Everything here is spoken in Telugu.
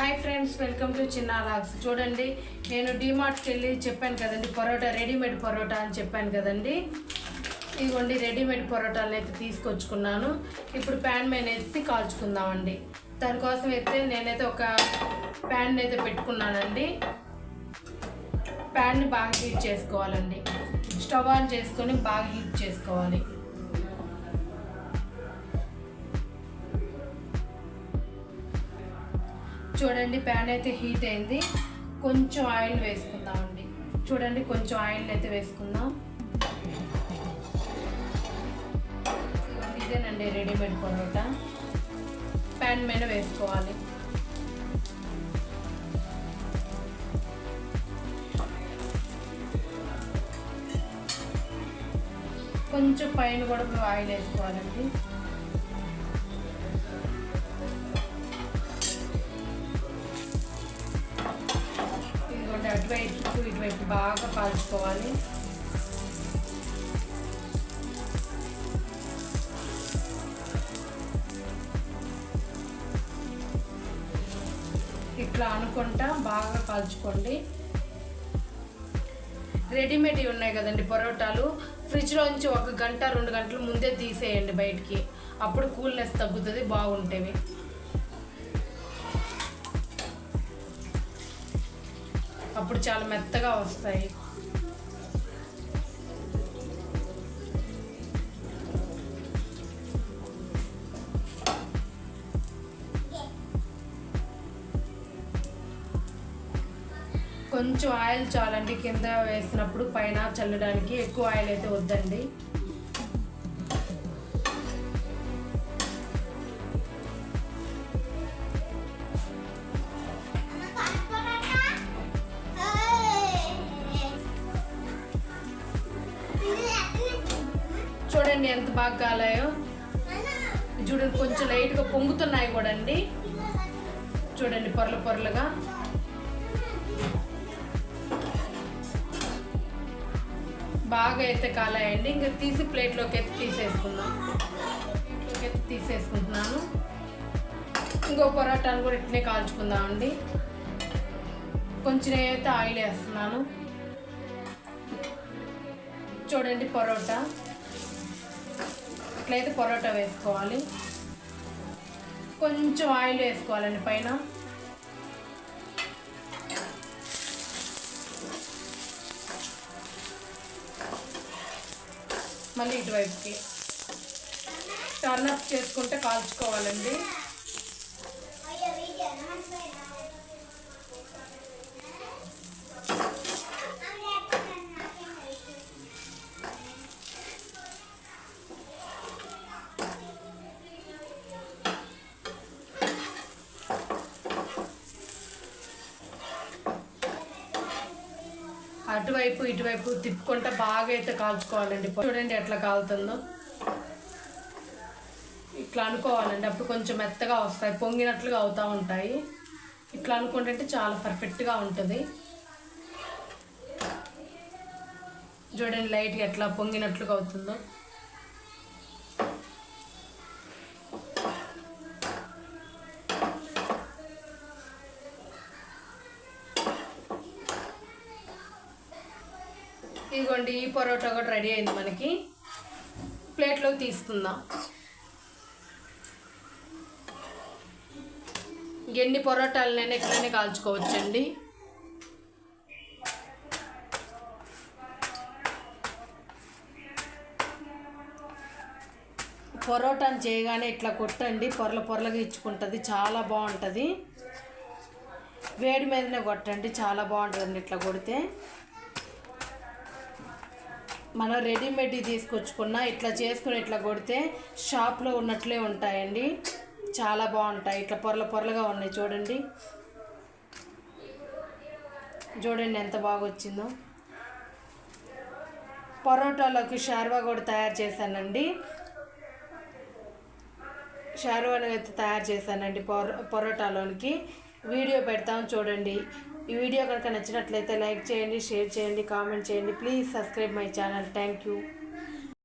Hi friends welcome to Chinna vlogs. చూడండి నేను డిమార్ట్కి వెళ్ళి చెప్పాను కదండి పరోటా రెడీమేడ్ పరోటా అని చెప్పాను కదండి. ఇదిగోండి రెడీమేడ్ పరోటాలను అయితే తీసుకొచ్చుకున్నాను. ఇప్పుడు ప్యాన్ మీద వేసి కాల్చుకుందామండి దానికోసం అయితే నేనైతే ఒక ప్యాన్ అయితే పెట్టుకున్నానండి. ప్యాన్ని బాగా హీట్ చేసుకోవాలండి. స్టవ్ ఆన్ చేసుకొని బాగా హీట్ చేసుకోవాలి. చూడండి ప్యాన్ అయితే హీట్ అయింది. కొంచెం ఆయిల్ వేసుకుందామండి. చూడండి కొంచెం ఆయిల్ అయితే వేసుకుందాం. ఇదేనండి రెడీమేడ్ పరోటా. ప్యాన్ మీద వేసుకోవాలి. కొంచెం పైన కూడా ఆయిల్ వేసుకోవాలండి. అటువైపు ఇటువైపు బాగా కాల్చుకోవాలి ఇట్లా అనుకుంటా బాగా కాల్చుకోండి రెడీమేడ్ ఉన్నాయి కదండి పరోటాలు. ఫ్రిడ్జ్లో నుంచి ఒక గంట రెండు గంటల ముందే తీసేయండి బయటికి. అప్పుడు కూల్నెస్ తగ్గుతుంది బాగుంటేవి. అప్పుడు చాలా మెత్తగా వస్తాయి. కొంచెం ఆయిల్ చాలండి. కింద వేసినప్పుడు పైన చల్లడానికి ఎక్కువ ఆయిల్ అయితే వద్దండి. చూడండి ఎంత బాగా కాలాయో. చూడండి కొంచెం లైట్గా పొంగుతున్నాయి కూడా అండి చూడండి పొరలు పొరలుగా. బాగా అయితే కాలాయండి. ఇంకా తీసి ప్లేట్లోకి ఎత్తి తీసేసుకుందాం. ప్లేట్లోకి ఎత్తి తీసేసుకుంటున్నాను. ఇంకో పొరాటాను కూడా ఇట్లనే కాల్చుకుందామండి. కొంచెం అయితే ఆయిల్ వేస్తున్నాను. చూడండి పరోటా. ఇట్లయితే పొరోటా వేసుకోవాలి. కొంచెం ఆయిల్ వేసుకోవాలండి పైన. మళ్ళీ ఇటువైపుకి. టర్న్ అప్ చేసుకుంటే కాల్చుకోవాలండి. అటువైపు ఇటువైపు తిప్పుకుంటా బాగా అయితే కాల్చుకోవాలండి. చూడండి ఎట్లా కాలుతుందో. ఇట్లా అనుకోవాలండి. అప్పుడు కొంచెం మెత్తగా వస్తాయి. పొంగినట్లుగా అవుతూ ఉంటాయి. ఇట్లా అనుకుంటే చాలా పర్ఫెక్ట్గా ఉంటుంది. చూడండి లైట్గా ఎట్లా పొంగినట్లుగా అవుతుందో. ఇదిగోండి ఈ పరోటా కూడా రెడీ అయింది మనకి. ప్లేట్లో తీసుకుందాం. ఎన్ని పొరోటాలనైనా ఇట్లనే కాల్చుకోవచ్చండి. పొరోటాను చేయగానే ఇట్లా కొట్టండి పొరల పొరలుగా ఇచ్చుకుంటుంది చాలా బాగుంటుంది. వేడి మీదనే కొట్టండి చాలా బాగుంటుందండి ఇట్లా కొడితే. మనం రెడీమేడ్ తీసుకొచ్చుకున్న ఇట్లా చేసుకుని ఇట్లా కొడితే షాప్లో ఉన్నట్లే ఉంటాయండి. చాలా బాగుంటాయి. ఇట్లా పొరల పొరలుగా ఉన్నాయి చూడండి. చూడండి ఎంత బాగా వచ్చిందో. పరోటాలోకి షార్వా కూడా తయారు చేశానండి. షార్వాని అయితే తయారు చేశానండి పొర పరోటాలోనికి. వీడియో పెడతాం చూడండి. ఈ వీడియో కనుక నచ్చినట్లయితే లైక్ చేయండి షేర్ చేయండి కామెంట్ చేయండి. Please subscribe my channel. Thank you